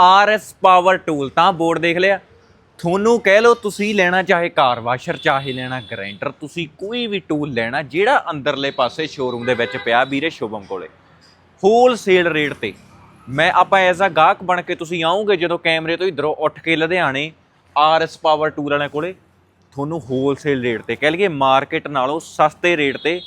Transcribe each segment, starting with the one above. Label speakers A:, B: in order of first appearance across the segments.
A: RS power tool, ਤਾਂ board ਦੇਖ ਲਿਆ। ਤੁਹਾਨੂੰ ਕਹਿ ਲਓ ਤੁਸੀਂ ਲੈਣਾ ਚਾਹੇ ਕਾਰ ਵਾਸ਼ਰ, ਚਾਹੇ ਲੈਣਾ ਗ੍ਰਾਈਂਡਰ, ਤੁਸੀਂ ਕੋਈ ਵੀ ਟੂਲ ਲੈਣਾ, ਜਿਹੜਾ ਅੰਦਰਲੇ ਪਾਸੇ ਸ਼ੋਰੂਮ ਦੇ ਵਿੱਚ ਪਿਆ ਵੀਰੇ ਸ਼ੁਭਮ ਕੋਲੇ। ਹੋਲਸੇਲ ਰੇਟ ਤੇ। ਮੈਂ, ਆਪਾਂ ਐਜ਼ ਅ ਗਾਹਕ ਬਣ ਕੇ ਤੁਸੀਂ ਆਉਂਗੇ ਜਦੋਂ ਕੈਮਰੇ ਤੋਂ ਇਧਰੋਂ ਉੱਠ ਕੇ ਲੁਧਿਆਣੇ, ਆਰਐਸ ਪਾਵਰ ਟੂਲ ਵਾਲਿਆਂ ਕੋਲੇ, ਤੁਹਾਨੂੰ ਹੋਲਸੇਲ ਰੇਟ ਤੇ। ਕਹਿ ਲਈਏ ਮਾਰਕੀਟ ਨਾਲੋਂ ਸਸਤੇ ਰੇਟ ਤੇ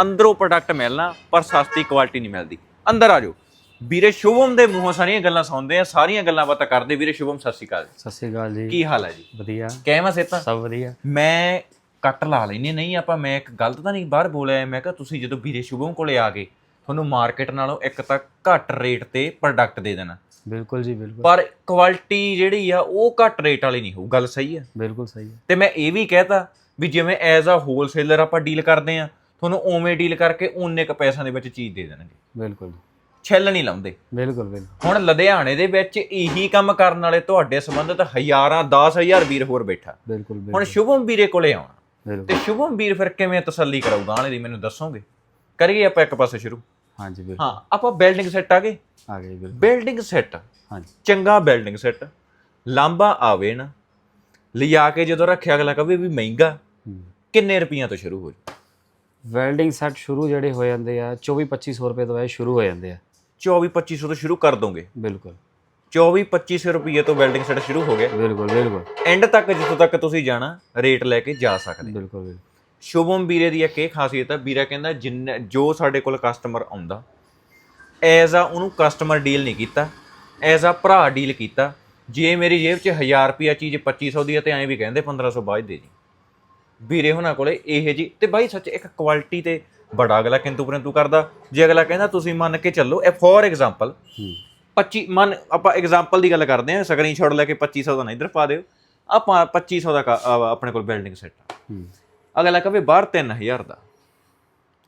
A: ਅੰਦਰੋਂ ਪ੍ਰੋਡਕਟ ਮਿਲਣਾ, ਪਰ ਸਸਤੀ ਕੁਆਲਿਟੀ ਨਹੀਂ ਮਿਲਦੀ। ਅੰਦਰ ਆ ਜਾਓ। ਵੀਰੇ ਸ਼ੁਭਮ ਦੇ ਮੂੰਹੋਂ ਸਾਰੀਆਂ ਗੱਲਾਂ ਸੁਣਦੇ ਆ ਸਾਰੀਆਂ ਗੱਲਾਂ ਬਾਤਾਂ ਕਰਦੇ। ਵੀਰੇ ਸ਼ੁਭਮ ਸਤਿ ਸ਼੍ਰੀ ਅਕਾਲ
B: ਸਤਿ ਸ਼੍ਰੀ ਅਕਾਲ ਜੀ।
A: ਕੀ ਹਾਲ ਹੈ ਜੀ?
B: ਵਧੀਆ।
A: ਕਹਿਵਾ ਸੇਤਾ
B: ਸਭ ਵਧੀਆ।
A: ਮੈਂ ਕੱਟ ਲਾ ਲੈਨੇ ਨਹੀਂ ਆਪਾਂ ਮੈਂ ਇੱਕ ਗਲਤ ਤਾਂ ਨਹੀਂ ਬਾਹਰ ਬੋਲਿਆ ਮੈਂ ਕਿਹਾ ਤੁਸੀਂ ਜਦੋਂ ਵੀਰੇ ਸ਼ੁਭਮ ਕੋਲੇ ਆ ਗਏ ਤੁਹਾਨੂੰ ਮਾਰਕੀਟ ਨਾਲੋਂ ਇੱਕ ਤਾਂ ਘੱਟ ਰੇਟ ਤੇ ਪ੍ਰੋਡਕਟ ਦੇ ਦੇਣਾ।
B: ਬਿਲਕੁਲ ਜੀ ਬਿਲਕੁਲ।
A: ਪਰ ਕੁਆਲਿਟੀ ਜਿਹੜੀ ਆ ਉਹ ਘੱਟ ਰੇਟ ਵਾਲੀ ਨਹੀਂ ਹੋਊ। ਗੱਲ ਸਹੀ ਹੈ?
B: ਬਿਲਕੁਲ ਸਹੀ ਹੈ।
A: ਤੇ ਮੈਂ ਇਹ ਵੀ ਕਹਿਤਾ ਵੀ ਜਿਵੇਂ ਐਜ਼ ਅ ਹੋਲਸੇਲਰ ਆਪਾਂ ਡੀਲ ਕਰਦੇ ਆ ਤੁਹਾਨੂੰ ਉਵੇਂ ਡੀਲ ਕਰਕੇ ਓਨੇ ਕ ਪੈਸਿਆਂ ਦੇ ਵਿੱਚ ਚੀਜ਼ ਦੇ ਦੇਣਗੇ।
B: ਬਿਲਕੁਲ
A: ਛਿੱਲ ਨਹੀਂ ਲਾਉਂਦੇ।
B: ਬਿਲਕੁਲ ਬਿਲਕੁਲ।
A: ਹੁਣ ਲੁਧਿਆਣੇ ਦੇ ਵਿੱਚ ਇਹੀ ਕੰਮ ਕਰਨ ਵਾਲੇ ਤੁਹਾਡੇ ਸੰਬੰਧਿਤ ਹਜ਼ਾਰਾਂ 10000 ਵੀਰ ਹੋਰ ਬੈਠਾ।
B: ਬਿਲਕੁਲ
A: ਹੁਣ
B: ਬਿਲਕੁਲ
A: ਸ਼ੁਭਮ ਵੀਰੇ ਕੋਲੇ ਆਉਣਾ। ਤੇ ਸ਼ੁਭਮ ਵੀਰ ਫਿਰ ਕਿਵੇਂ ਤਸੱਲੀ ਕਰਾਊਗਾ? ਆਲੇ ਦੀ ਮੈਨੂੰ ਦੱਸੋਗੇ। ਕਰੀਏ ਆਪਾਂ ਇੱਕ ਪਾਸੇ ਸ਼ੁਰੂ।
B: ਹਾਂਜੀ ਬਿਲਕੁਲ।
A: ਹਾਂ ਆਪਾਂ ਬਿਲਡਿੰਗ ਸੈੱਟ ਆ ਗਏ।
B: ਆ ਗਏ ਬਿਲਕੁਲ।
A: Building set.
B: ਹਾਂਜੀ।
A: ਚੰਗਾ ਬਿਲਡਿੰਗ ਸੈੱਟ। ਲਾਂਬਾ ਆਵੇ ਨਾ। ਲਿਆ ਕੇ ਜਦੋਂ ਰੱਖਿਆ ਅਗਲਾ ਕਵੇ ਵੀ ਮਹਿੰਗਾ। ਕਿੰਨੇ ਰੁਪਈਆਂ ਤੋਂ ਸ਼ੁਰੂ ਹੋ ਜਾ
B: ਵੈਲਡਿੰਗ ਸੈੱਟ ਸ਼ੁਰੂ ਜਿਹੜੇ ਹੋ ਜਾਂਦੇ ਆ 24 2500 ਰੁਪਏ ਤੋਂ ਇਹ ਸ਼ੁਰੂ ਹੋ ਜਾਂਦੇ ਆ।
A: 24 2500 ਤੋਂ ਸ਼ੁਰੂ ਕਰ ਦੋਗੇ।
B: ਬਿਲਕੁਲ।
A: 24 2500 ਰੁਪਏ ਤੋਂ ਬਿਲਡਿੰਗ ਸੈੱਟ ਸ਼ੁਰੂ ਹੋ ਗਿਆ।
B: ਬਿਲਕੁਲ ਬਿਲਕੁਲ।
A: ਐਂਡ ਤੱਕ ਜਿੱਥੋਂ ਤੱਕ ਤੁਸੀਂ ਜਾਣਾ ਰੇਟ ਲੈ ਕੇ ਜਾ ਸਕਦੇ।
B: ਬਿਲਕੁਲ ਬਿਲਕੁਲ।
A: ਸ਼ੁਭਮ ਵੀਰੇ ਦੀ ਇੱਕ ਇਹ ਖਾਸੀਅਤ ਹੈ ਵੀਰਾ ਕਹਿੰਦਾ ਜਿੰਨਾ ਜੋ ਸਾਡੇ ਕੋਲ ਕਸਟਮਰ ਆਉਂਦਾ ਐਜ਼ ਆ ਉਹਨੂੰ ਕਸਟਮਰ ਡੀਲ ਨਹੀਂ ਕੀਤਾ ਐਜ਼ ਆ ਭਰਾ ਡੀਲ ਕੀਤਾ ਜੇ ਮੇਰੀ ਜੇਬ 'ਚ 1000 ਰੁਪਿਆ ਚੀਜ਼ 2500 ਦੀ ਹੈ ਤੇ ਐਂ ਵੀ ਕਹਿੰਦੇ 1500 ਬਾਅਦ ਦੇ ਜੀ ਵੀਰੇ ਹੁਣਾਂ ਕੋਲੇ ਇਹ ਜੀ ਤੇ ਬਾਈ ਸੱਚ ਇੱਕ ਕੁਆਲਿਟੀ ਤੇ ਬੜਾ ਅਗਲਾ ਕਿੰਤੂ ਪਰੰਤੂ ਕਰਦਾ। ਜੇ ਅਗਲਾ ਕਹਿੰਦਾ ਤੁਸੀਂ ਮੰਨ ਕੇ ਚੱਲੋ ਇਹ ਫੋਰ ਐਗਜ਼ਾਮਪਲ
B: ਹੂੰ।
A: 25 ਮਨ ਆਪਾਂ ਐਗਜ਼ਾਮਪਲ ਦੀ ਗੱਲ ਕਰਦੇ ਹਾਂ ਸਕਰੀਨਸ਼ਾਟ ਲੈ ਕੇ 2500 ਦਾ ਨਾ ਇੱਧਰ ਪਾ ਦਿਓ। ਆਪਾਂ 2500 ਦਾ ਆ, ਆਪਣੇ ਕੋਲ ਬਿਲਡਿੰਗ ਸੈੱਟ
B: ਹੂੰ।
A: ਅਗਲਾ ਕਹੇ ਬਾਹਰ 3000 ਦਾ।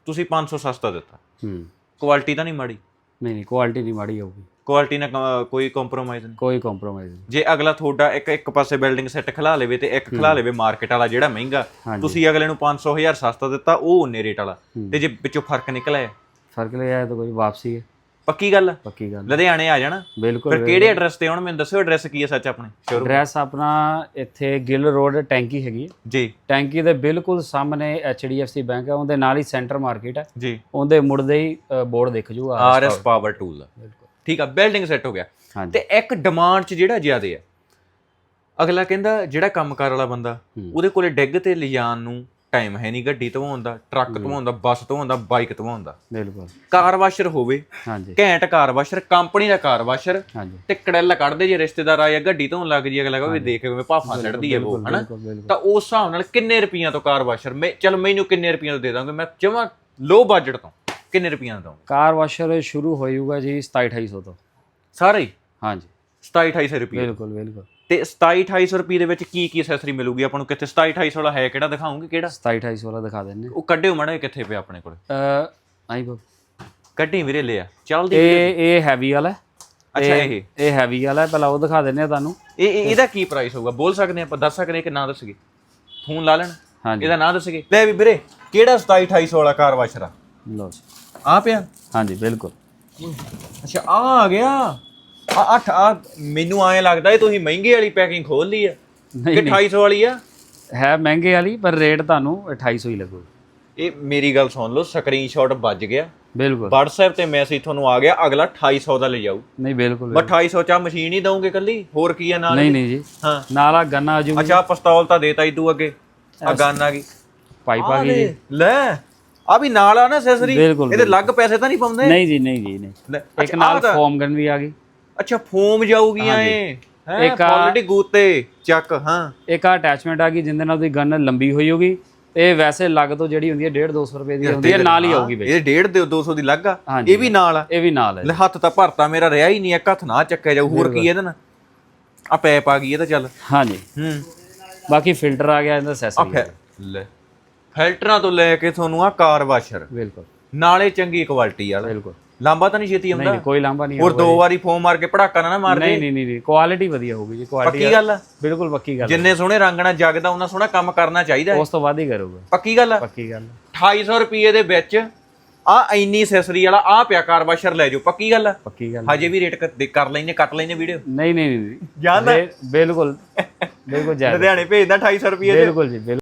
A: ਤੁਸੀਂ 500 ਸਸਤਾ ਦਿੱਤਾ।
B: ਹੂੰ।
A: ਕੁਆਲਿਟੀ ਤਾਂ ਨਹੀਂ ਮਾੜੀ।
B: ਨਹੀਂ ਨਹੀਂ ਕੁਆਲਿਟੀ ਨਹੀਂ ਮਾੜੀ ਹੋਊਗੀ
A: ਕੁਆਲਿਟੀ ਨਾਲ ਕੋਈ ਕੰਪਰੋਮਾਈਜ਼ ਨਹੀਂ।
B: ਕੋਈ ਕੰਪਰੋਮਾਈਜ਼ ਨਹੀਂ।
A: ਜੇ ਅਗਲਾ ਤੁਹਾਡਾ ਇੱਕ ਇੱਕ ਪਾਸੇ ਬਿਲਡਿੰਗ ਸੈੱਟ ਖਲਾ ਲਵੇ ਤੇ ਇੱਕ ਖਲਾ ਲਵੇ ਮਾਰਕੀਟ ਵਾਲਾ ਜਿਹੜਾ ਮਹਿੰਗਾ। ਤੁਸੀਂ ਅਗਲੇ ਨੂੰ 500 ਹਜ਼ਾਰ ਸਸਤਾ ਦਿੱਤਾ ਉਹ ਉਨੇ ਰੇਟ ਵਾਲਾ। ਤੇ ਜੇ ਵਿੱਚੋਂ ਫ਼ਰਕ ਨਿਕਲਿਆ
B: ਫ਼ਰਕ ਲਿਆ ਤਾਂ ਕੋਈ ਵਾਪਸੀ ਹੈ।
A: ਪੱਕੀ ਗੱਲ?
B: ਪੱਕੀ ਗੱਲ
A: ਲੁਧਿਆਣੇ ਆ ਜਾਣਾ।
B: ਬਿਲਕੁਲ
A: ਫਿਰ ਕਿਹੜੇ ਐਡਰੈਸ ਤੇ ਆਉਣ? ਮੈਨੂੰ ਦੱਸਿਓ ਐਡਰੈਸ ਕੀ ਹੈ ਸੱਚ ਆਪਣੇ ਸ਼ੋਰੂਮ
B: ਐਡਰੈਸ ਆਪਣਾ ਇੱਥੇ ਗਿੱਲ ਰੋਡ ਟੈਂਕੀ ਹੈਗੀ
A: ਜੀ।
B: ਟੈਂਕੀ ਦੇ ਬਿਲਕੁਲ ਸਾਹਮਣੇ HDFC ਬੈਂਕ ਹੈ ਉਹਦੇ ਨਾਲ ਹੀ ਸੈਂਟਰ ਮਾਰਕੀਟ ਹੈ।
A: ਜੀ।
B: ਉਹਦੇ ਮੁੜਦੇ ਹੀ ਬੋਰਡ ਦਿਖ ਜੂਗਾ
A: ਆਰਐਸ ਪਾਵਰ ਟੂਲ
B: ਬਿਲਕੁਲ।
A: ਠੀਕ ਆ ਬਿਲਡਿੰਗ ਸੈੱਟ ਹੋ ਗਿਆ। ਤੇ ਇੱਕ ਡਿਮਾਂਡ 'ਚ ਜਿਹੜਾ ਜ਼ਿਆਦੇ ਆ ਅਗਲਾ ਕਹਿੰਦਾ ਜਿਹੜਾ ਕੰਮਕਾਰ ਵਾਲਾ ਬੰਦਾ। ਉਹਦੇ ਕੋਲੇ ਡਿੱਗ ਤੇ ਲਿਜਾਣ ਨੂੰ ਟਾਈਮ ਹੈ ਨਹੀਂ ਗੱਡੀ ਤੋਂ ਆਉਂਦਾ ਟਰੱਕ ਤੋਂ ਆਉਂਦਾ ਬੱਸ ਤੋਂ ਆਉਂਦਾ ਬਾਈਕ ਤੋਂ ਆਉਂਦਾ
B: ਬਿਲਕੁਲ।
A: ਕਾਰ ਵਾਸ਼ਰ ਹੋਵੇ
B: ਹਾਂਜੀ।
A: ਘੈਂਟ ਕਾਰ ਵਾਸ਼ਰ ਕੰਪਨੀ ਦਾ ਕਾਰ ਵਾਸ਼ਰ
B: ਹਾਂਜੀ।
A: ਤੇ ਕੜੈਲ ਕੱਢਦੇ ਜੇ ਰਿਸ਼ਤੇਦਾਰ ਆਇਆ ਗੱਡੀ ਤੋਂ ਲੱਗ ਜੀ ਅਗਲਾ ਕਹੇ ਦੇਖ ਕਿਵੇਂ ਭਾਫਾ ਛੱਡਦੀ ਹੈ ਉਹ ਹਨਾ? ਤਾਂ ਉਸ ਹਿਸਾਬ ਨਾਲ ਕਿੰਨੇ ਰੁਪਈਆਂ ਤੋਂ ਕਾਰ ਵਾਸ਼ਰ ਮੈਂ ਚਲ ਮੈਨੂੰ ਕਿੰਨੇ ਰੁਪਈਆਂ ਤੋਂ ਦੇ ਦਾਂਗੇ ਮੈਂ ਜਮਾ ਲੋ ਬਜਟ ਤੋਂ। ਕਿੰਨੇ ਰੁਪਈਆਂ ਦਾ ਦਊਂ
B: ਕਾਰ ਵਾਸ਼ਰ ਸ਼ੁਰੂ ਹੋਇਊਗਾ ਜੀ 27 2800 ਤੋਂ।
A: ਸਾਰੇ ਹੀ?
B: ਹਾਂਜੀ।
A: 27 2800 ਰੁਪਏ
B: ਬਿਲਕੁਲ ਬਿਲਕੁਲ।
A: ਤੇ 27 2800 ਰੁਪਏ ਦੇ ਵਿੱਚ ਕੀ ਕੀ ਐਕਸੈਸਰੀ ਮਿਲੂਗੀ? ਆਪਾਂ ਨੂੰ ਕਿੱਥੇ 27 2800 ਵਾਲਾ ਹੈ ਕਿਹੜਾ? ਦਿਖਾਉਂਗੇ ਕਿਹੜਾ?
B: 27 2800 ਵਾਲਾ ਦਿਖਾ ਦਿੰਨੇ
A: ਉਹ ਕੱਢਿਓ ਮੜਾ ਕਿੱਥੇ ਪਿਆ ਆਪਣੇ ਕੋਲ।
B: ਅ ਆਈ ਬੋ।
A: ਕੱਢੀ ਵੀਰੇ ਲਿਆ ਚੱਲਦੀ
B: ਇਹ ਇਹ ਹੈਵੀ ਵਾਲਾ।
A: ਅੱਛਾ ਇਹ
B: ਇਹ। ਹੈਵੀ ਵਾਲਾ ਪਹਿਲਾਂ ਉਹ ਦਿਖਾ ਦਿੰਨੇ ਆ ਤੁਹਾਨੂੰ।
A: ਇਹ ਇਹ- ਇਹਦਾ ਕੀ ਪ੍ਰਾਈਸ ਹੋਊਗਾ? ਬੋਲ ਸਕਦੇ ਆਪਾਂ? ਦੱਸ ਸਕਦੇ ਕਿ ਨਾ ਦੱਸਗੇ ਫੋਨ ਲਾ ਲੈਣ।
B: ਹਾਂਜੀ।
A: ਇਹਦਾ ਨਾਂ ਦੱਸਗੇ ਲੈ ਵੀ ਵੀਰੇ ਕਿਹੜਾ 27 2800 ਵਾਲਾ ਕਾਰ ਵਾਸ਼ਰ ਆ?
B: ਲਓ ਜੀ।
A: ਆ ਪਿਆ?
B: ਹਾਂਜੀ ਬਿਲਕੁਲ।
A: ਅੱਛਾ ਆ ਆ ਗਿਆ? ਆ ਅੱਠ ਆ ਮੈਨੂੰ ਐਂ ਲੱਗਦਾ ਇਹ ਤੁਸੀਂ ਮਹਿੰਗੇ ਵਾਲੀ ਪੈਕਿੰਗ ਖੋਲ ਲਈ ਆ।
B: ਨਹੀਂ
A: ਕਿ 2800 ਵਾਲੀ ਆ?
B: ਹੈ ਮਹਿੰਗੇ ਵਾਲੀ ਪਰ ਰੇਟ ਤੁਹਾਨੂੰ 2800 ਹੀ ਲੱਗੂ।
A: ਇਹ ਮੇਰੀ ਗੱਲ ਸੁਣ ਲਓ ਸਕਰੀਨਸ਼ਾਟ ਵੱਜ ਗਿਆ।
B: ਬਿਲਕੁਲ।
A: WhatsApp ਤੇ ਮੈਸੇਜ ਤੁਹਾਨੂੰ ਆ ਗਿਆ ਅਗਲਾ 2800 ਦਾ ਲੈ ਜਾਊ।
B: ਨਹੀਂ ਬਿਲਕੁਲ
A: ਮੈਂ 2800 ਚਾ ਮਸ਼ੀਨ ਹੀ ਦਊਂਗੇ ਕੱਲੀ ਹੋਰ ਕੀ ਆ ਨਾਲ?
B: ਨਹੀਂ ਨਹੀਂ ਜੀ।
A: ਹਾਂ।
B: ਨਾਲ ਆ ਗੰਨਾ ਆਜੂ
A: ਅੱਛਾ ਆਹ ਪਿਸਤੌਲ ਤਾਂ ਦੇਤਾ ਇਦੂ ਅੱਗੇ। ਆ ਗਨ ਆ ਗਈ
B: ਪਾਈਪ ਆ ਗਈ ਜੀ।
A: ਲੈ। ਆ ਵੀ ਨਾਲ ਆ ਨਾ ਅਸੈਸਰੀ
B: ਬਿਲਕੁਲ,
A: ਇਹਦੇ ਲੱਗ ਪੈਸੇ ਤਾਂ ਨਹੀਂ ਪਾਉਂਦੇ?
B: ਨਹੀਂ ਜੀ ਨਹੀਂ ਜੀ ਨਹੀਂ।
A: ਲੈ,
B: ਇੱਕ
A: ਅੱਛਾ,
B: ਨਾਲ
A: ਤਾਂ-
B: ਫੋਮ ਗਨ ਵੀ ਆ ਗਈ।
A: ਅੱਛਾ ਫੋਮ ਜਾਊਗੀਆਂ ਇਹ। ਹੈ
B: ਇੱਕ ਆ-
A: ਕੁਆਲਿਟੀ ਗੂਤੇ ਚੱਕ ਹਾਂ।
B: ਇੱਕ ਅਟੈਚਮੈਂਟ ਆ ਗਈ ਜਿੰਦੇ ਨਾਲ ਉਹਦੀ ਗਨ ਲੰਬੀ ਹੋਈ ਹੋਗੀ ਇਹ ਵੈਸੇ ਲੱਗ ਤੋਂ ਜਿਹੜੀ ਹੁੰਦੀ ਹੈ 1.5 200 ਰੁਪਏ ਦੀ ਹੁੰਦੀ ਹੈ ਨਾਲ ਹੀ ਆਊਗੀ ਵਿੱਚ
A: ਇਹ ਡੇਢ ਦੇ 200 ਦੀ ਲੱਗ ਆ।
B: ਹਾਂਜੀ।
A: ਇਹ ਵੀ ਨਾਲ ਆ।
B: ਇਹ ਵੀ ਨਾਲ ਹੈ।
A: ਲੈ ਹੱਥ ਤਾਂ ਭਰਤਾ ਮੇਰਾ ਰਿਹਾ ਹੀ ਨਹੀਂ ਇੱਕ ਹੱਥ ਨਾ ਚੱਕਿਆ ਜਾਊ ਹੋਰ ਕੀ ਇਹਦੇ ਨਾਲ? ਆ ਪੈਪ ਆ ਗਈ ਇਹ ਤਾਂ ਚੱਲ।
B: ਹਾਂਜੀ।
A: ਹੂੰ।
B: ਬਾਕੀ ਫਿਲਟਰ ਆ ਗਿਆ ਇਹਦਾ
A: ਆ।
B: ਅਸੈਸਰੀ
A: ਲੈ। ਫਿਲਟਰਾਂ ਤੋਂ ਲੈ ਕੇ ਤੁਹਾਨੂੰ ਆ ਕਾਰ ਵਾਸ਼ਰ।
B: ਬਿਲਕੁਲ।
A: ਨਾਲੇ ਚੰਗੀ ਕੁਆਲਿਟੀ ਵਾਲਾ।
B: ਬਿਲਕੁਲ।
A: ਲਾਂਬਾ ਤਾਂ ਨਹੀਂ ਛੇਤੀ ਆਉਂਦਾ?
B: ਨਹੀਂ ਕੋਈ ਲਾਂਭਾ ਨਹੀਂ
A: ਹੋਰ ਦੋ ਵਾਰੀ ਫੋਨ ਮਾਰ ਕੇ ਪੜਾਕਾ ਨਾ ਮਾਰ ਦੇ
B: ਨਹੀਂ ਨਹੀਂ ਨਹੀਂ ਕੁਆਲਿਟੀ ਵਧੀਆ ਹੋਊਗੀ ਜੀ ਕੁਆਲਿਟੀ
A: ਪੱਕੀ ਗੱਲ ਆ?
B: ਬਿਲਕੁਲ ਪੱਕੀ ਗੱਲ
A: ਜਿੰਨੇ ਸੋਹਣੇ ਰੰਗ ਨਾਲ ਜਗਦਾ ਉਹਨਾਂ ਸੋਹਣਾ ਕੰਮ ਕਰਨਾ ਚਾਹੀਦਾ।
B: ਉਸ ਤੋਂ ਬਾਅਦ ਹੀ ਕਰੂਗਾ।
A: ਪੱਕੀ ਗੱਲ ਆ?
B: ਪੱਕੀ ਗੱਲ
A: 2800 ਰੁਪਏ ਦੇ ਵਿੱਚ ਆ ਇੰਨੀ ਅਸੈਸਰੀ ਵਾਲਾ ਆ ਪਿਆ ਕਾਰ ਵਾਸ਼ਰ ਲੈ ਜਾਓ। ਪੱਕੀ ਗੱਲ ਆ?
B: ਪੱਕੀ ਗੱਲ
A: ਹਜੇ ਵੀ ਰੇਟ ਕਰ ਲੈਨੇ ਕੱਟ ਲੈਨੇ ਵੀਡੀਓ।
B: ਨਹੀਂ ਨਹੀਂ ਨਹੀਂ
A: ਜਾਂਦਾ
B: ਬਿਲਕੁਲ ਬਿਲਕੁਲ ਜਾਇਜ਼।
A: ਲੁਧਿਆਣੇ ਭੇਜਦਾ 2800 ਰੁਪਏ
B: ਬਿਲਕੁਲ ਜੀ